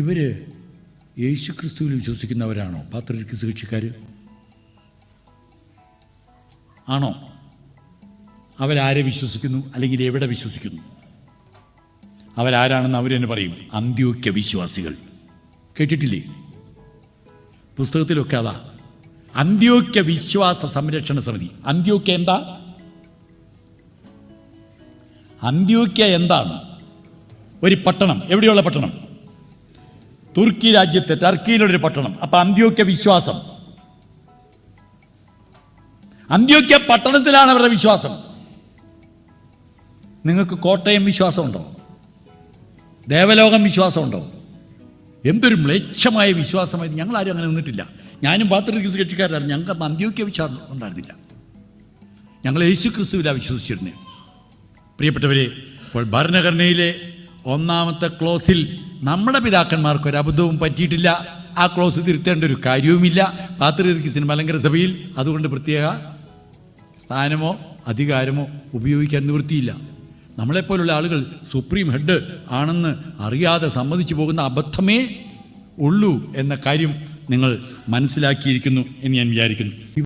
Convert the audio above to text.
ഇവർ യേശു ക്രിസ്തുവിൽ വിശ്വസിക്കുന്നവരാണോ? പാത്രക്ക് കക്ഷിക്കാർ ആണോ? അവരാരെ വിശ്വസിക്കുന്നു അല്ലെങ്കിൽ എവിടെ വിശ്വസിക്കുന്നു? അവരാരാണെന്ന് അവരെന്നെ പറയും. അന്ത്യോക്യ വിശ്വാസികൾ. കേട്ടിട്ടില്ലേ? പുസ്തകത്തിലൊക്കെ അതാ. അന്ത്യോക്യ വിശ്വാസ സംരക്ഷണ സമിതി. അന്ത്യോക്യ എന്താ? അന്ത്യോക്യ എന്താണ്? ഒരു പട്ടണം. എവിടെയുള്ള പട്ടണം? തുർക്കി രാജ്യത്തെ ടർക്കിയിലൊരു പട്ടണം. അപ്പൊ അന്ത്യോക്യ വിശ്വാസം. അന്ത്യോക്യ പട്ടണത്തിലാണ് അവരുടെ വിശ്വാസം. നിങ്ങൾക്ക് കോട്ടയം വിശ്വാസമുണ്ടോ? ദേവലോകം വിശ്വാസമുണ്ടോ? എന്തൊരു മ്ലേച്ഛമായ വിശ്വാസമായിരുന്നു. ആരും അങ്ങനെ നിന്നിട്ടില്ല. ഞാനും പാത്രീസ് കക്ഷിക്കാരാണ് ഞങ്ങൾക്ക് അന്ന് അന്ത്യോക്യ വിശ്വാസം ഉണ്ടായിരുന്നില്ല. ഞങ്ങൾ യേശു ക്രിസ്തുവിലാണ് വിശ്വസിച്ചിരുന്നത്. പ്രിയപ്പെട്ടവരെ ഇപ്പോൾ ഭരണഘടനയിലെ ഒന്നാമത്തെ ക്ലോസിൽ നമ്മുടെ പിതാക്കന്മാർക്ക് ഒരു അബദ്ധവും പറ്റിയിട്ടില്ല. ആ ക്ലോസ് തിരുത്തേണ്ട ഒരു കാര്യവുമില്ല. പാത്രികസിന് മലങ്കര സഭയിൽ അതുകൊണ്ട് പ്രത്യേക സ്ഥാനമോ അധികാരമോ ഉപയോഗിക്കാൻ നിവൃത്തിയില്ല. നമ്മളെപ്പോലുള്ള ആളുകൾ സുപ്രീം ഹെഡ് ആണെന്ന് അറിയാതെ സമ്മതിച്ചു പോകുന്ന അബദ്ധമേ ഉള്ളൂ എന്ന കാര്യം നിങ്ങൾ മനസ്സിലാക്കിയിരിക്കുന്നു എന്ന് ഞാൻ വിചാരിക്കുന്നു.